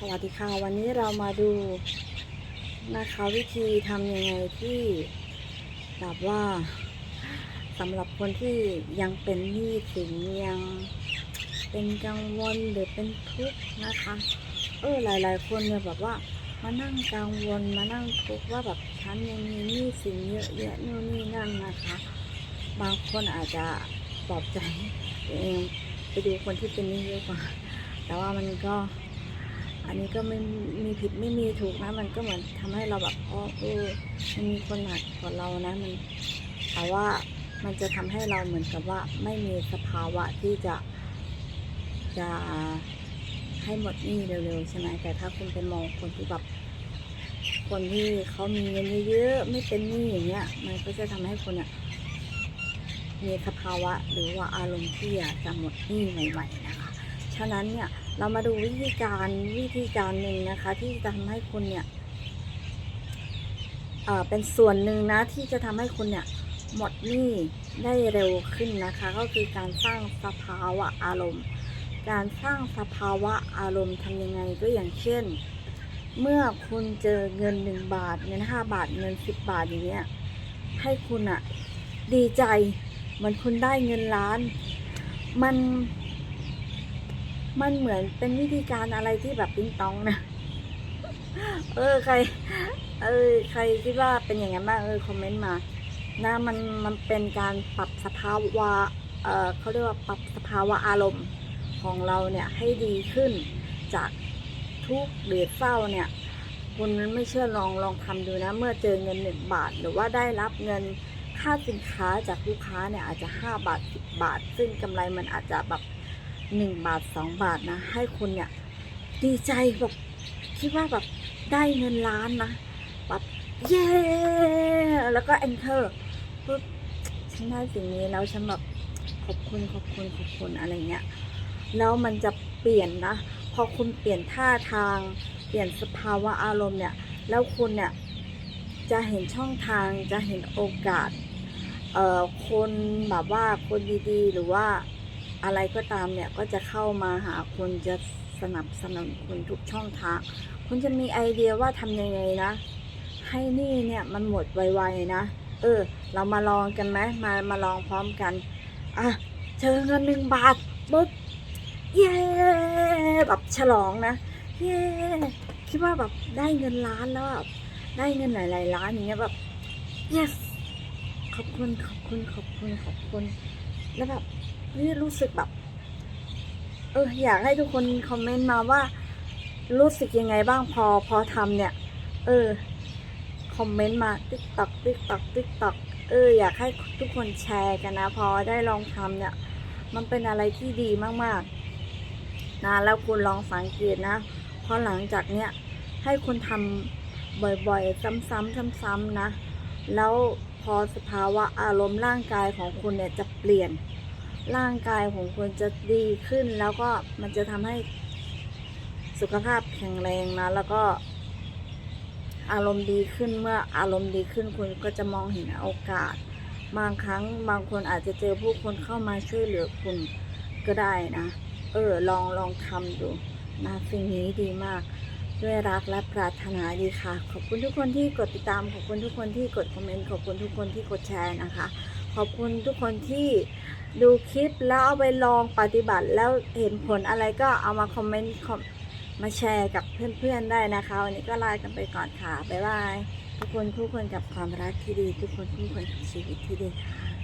สวัสดีค่ะวันนี้เรามาดูนะคะวิธีทำยังไงที่แบบว่าสำหรับคนที่ยังเป็นหนี้สินยังเป็นกังวลหรือเป็นทุกข์นะคะเออหลาย ๆ คนเนี่ยแบบว่ามานั่งกังวลมานั่งทุกข์ว่าแบบฉันยังมีหนี้สินเยอะแยะนู่นนี่นั่นนะคะ บางคนอาจจะปลอบใจตัวเองไปดูคนที่เป็นหนี้เยอะกว่า แต่ว่ามันก็ อันนี้ก็ไม่มีผิดไม่มีถูกนะ มันก็เหมือนทำให้เราแบบอ๋อเออมันมีคนหนักกว่าเรานะมันแต่ว่ามันจะทำให้เราเหมือนกับว่าไม่มีสภาวะที่จะจะให้หมดหนี้เร็วๆใช่ไหมแต่ถ้าคุณไปมองคนที่แบบคนที่เขามีเงินเยอะๆไม่เป็นหนี้อย่างเงี้ย มันก็จะทำให้คนเนี่ยมีสภาวะหรือว่าอารมณ์ที่อยากจะหมดหนี้ใหม่ๆนะคะ ฉะนั้นเนี่ยเรามาดูวิธีการวิธีการหนึ่งนะคะ ที่จะทำให้คุณเนี่ยเอ่อเป็นส่วนหนึ่งนะที่จะทำให้คุณเนี่ยหมดหนี้ได้เร็วขึ้นนะคะ ก็คือการสร้างสภาวะอารมณ์ การสร้างสภาวะอารมณ์ทำยังไงก็อย่างเช่น เมื่อคุณเจอเงินหนึ่งบาทเงินห้าบาทเงินสิบบาทอย่างเงี้ยให้คุณอะดีใจเหมือนคุณได้เงินล้าน มัน มันเหมือนเป็นวิธีการอะไรที่แบบปิ๊งตองนะเออใคร เออใครคิดว่าเป็นอย่างนั้นบ้างเออคอมเมนต์มานะมันมันเป็นการปรับสภาวะเออเขาเรียกว่าปรับสภาวะอารมณ์ของเราเนี่ยให้ดีขึ้นจากทุกข์หรือเศร้าเนี่ยคุณไม่เชื่อลองลองทำดูนะ เมื่อเจอเงินหนึ่งบาท หรือว่าได้รับเงินค่าสินค้าจากลูกค้าเนี่ยอาจจะห้าบาทสิบบาท ซึ่งกำไรมันอาจจะแบบ หนึ่งบาทสองบาทนะ ให้คุณเนี่ยดีใจแบบคิดว่าแบบได้เงินล้านนะแบบเย้แล้วก็ enter ปุ๊บฉันได้สิ่งนี้แล้วฉันแบบขอบคุณขอบคุณขอบคุณอะไรเงี้ยแล้วมันจะเปลี่ยนนะ พอคุณเปลี่ยนท่าทางเปลี่ยนสภาวะอารมณ์เนี่ย แล้วคุณเนี่ยจะเห็นช่องทางจะเห็นโอกาส เอ่อคนแบบว่าคนดีๆ หรือว่า อะไรก็ตามเนี่ยก็จะเข้ามาหาคุณจะสนับสนุนคุณทุกช่องทางคุณจะมีไอเดียว่าทำยังไงนะ ให้นี่เนี่ยมันหมดไวๆนะ เออ เรามาลองกันไหมมามาลองพร้อมกันอะเจอเงินหนึ่งบาทปุ๊บเย้แบบฉลองนะเย้คิดว่าแบบได้เงินล้านแล้วอะได้เงินหลายๆล้านอย่างเงี้ยแบบ yes ขอบคุณขอบคุณขอบคุณขอบคุณ แล้วแบบ เฮ้ยรู้สึกแบบ เอออยากให้ทุกคนคอมเมนต์มาว่า รู้สึกยังไงบ้างพอพอทำเนี่ย เออ คอมเมนต์มาติ๊กตักติ๊กตักติ๊กตักเอออยากให้ทุกคนแชร์กันนะ พอได้ลองทำเนี่ย มันเป็นอะไรที่ดีมากๆนะแล้วคุณลองสังเกตนะพอหลังจากเนี้ยให้คุณทำบ่อยๆ ซ้ำๆซ้ำๆนะ แล้วพอสภาวะอารมณ์ร่างกายของคุณเนี่ยจะเปลี่ยน ร่างกายของคุณจะดีขึ้น แล้วก็มันจะทำให้สุขภาพแข็งแรงนะ แล้วก็อารมณ์ดีขึ้นเมื่ออารมณ์ดีขึ้นคุณก็จะมองเห็นโอกาส บางครั้งบางคนอาจจะเจอผู้คนเข้ามาช่วยเหลือคุณก็ได้นะ เออ ลองลองทำดูนะสิ่งนี้ดีมาก ด้วยรักและปรารถนาดีค่ะ ขอบคุณทุกคนที่กดติดตาม ขอบคุณทุกคนที่กดคอมเมนต์ ขอบคุณทุกคนที่กดแชร์นะคะ ขอบคุณทุกคนที่ ดูคลิปแล้วเอาไปลองปฏิบัติแล้วเห็นผลอะไรก็เอามาคอมเมนต์มมาแชร์กับเพื่อนๆได้นะคะวันนี้ก็ลากันไปก่อนค่ะบ๊ายบายทุกคนคู่ควรกับความรักที่ดี ทุกคนคู่ควรกับชีวิตที่ดีค่ะ